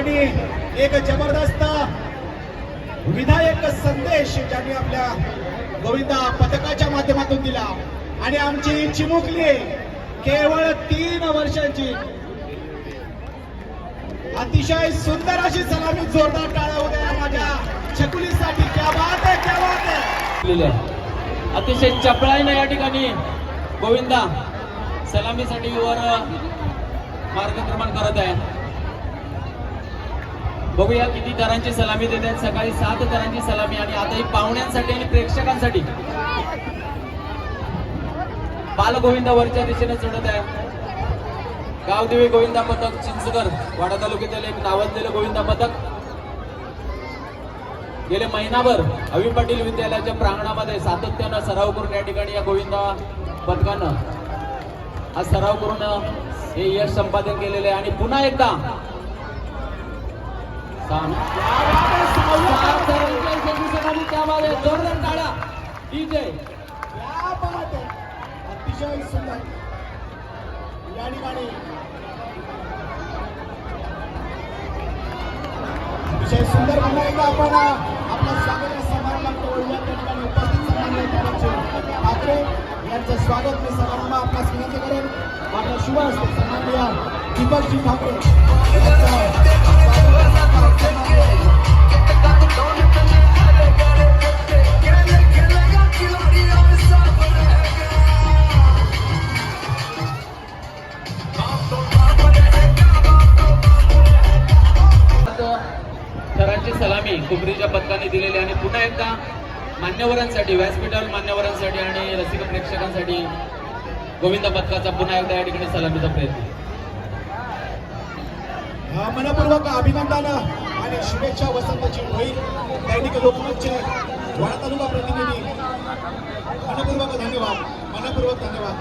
आणि एक जबरदस्त विधायक संदेश ज्यांनी आपल्या गोविंदा पथकाच्या माध्यमातून दिला. आणि आमची चिमुकली केवळ तीन वर्षांची अतिशय सुंदर अशी सलामी जोरदार टाळा होत्या माझ्या छकुलीसाठी. क्या बात आहे क्या बात आहे अतिशय चपळाईनं या ठिकाणी गोविंदा सलामीसाठी वर मार्गक्रमण करत आहे. बघूया किती तरांची सलामी देत आहेत सकाळी सात तरांची सलामी आणि आता ही पाहुण्यांसाठी आणि प्रेक्षकांसाठी. बालगोविंद वरच्या दिशेने चढत आहे. गावदेवी गोविंदा पथक चिंचगर वाडा तालुक्यातील एक नावाजलेलं गोविंदा पथक. गेले महिनाभर अवी पाटील विद्यालयाच्या प्रांगणामध्ये सातत्यानं सराव करून या ठिकाणी या गोविंदा पथकानं हा सराव करून हे यश संपादन केलेले आहे. आणि पुन्हा एकदा अतिशय सुंदर या ठिकाणी अतिशय सुंदर पुन्हा एकदा आपण आपल्या स्वागत समारंभात या ठिकाणी उपस्थित समारंभ ठाकरे यांचं स्वागत मी समारंभ आपला विनंती करेन. आपला शुभ असते सन्माननीय दीपकजी ठाकरे. थरांची सलामी कुबरीच्या पथकाने दिलेली आणि पुन्हा एकदा मान्यवरांसाठी व्यासपीठावर मान्यवरांसाठी आणि रसिक प्रेक्षकांसाठी गोविंद पथकाचा पुन्हा एकदा या ठिकाणी सलामीचा प्रयत्न. मनपूर्वक अभिनंदन आणि शुभेच्छा वसंतची होईल दैनिक लोकमतचे वाडा तालुका प्रतिनिधी. मनपूर्वक धन्यवाद मनपूर्वक धन्यवाद.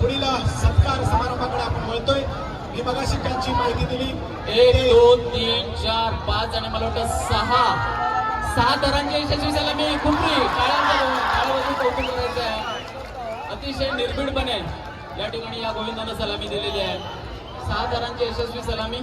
पुढील सत्कार समारंभाकडे आपण वळतोय. मी मगाशी त्यांची माहिती दिली. एक दोन तीन चार पाच आणि मला वाटतं सहा. सहा तरांची यशस्वी झाला मी कुंपरी काळ्यामध्ये कौतुक करायचं आहे. अतिशय निर्भीडपणे या ठिकाणी या गोविंदानं सलामी दिलेली आहे. सहा तरांची यशस्वी सलामी.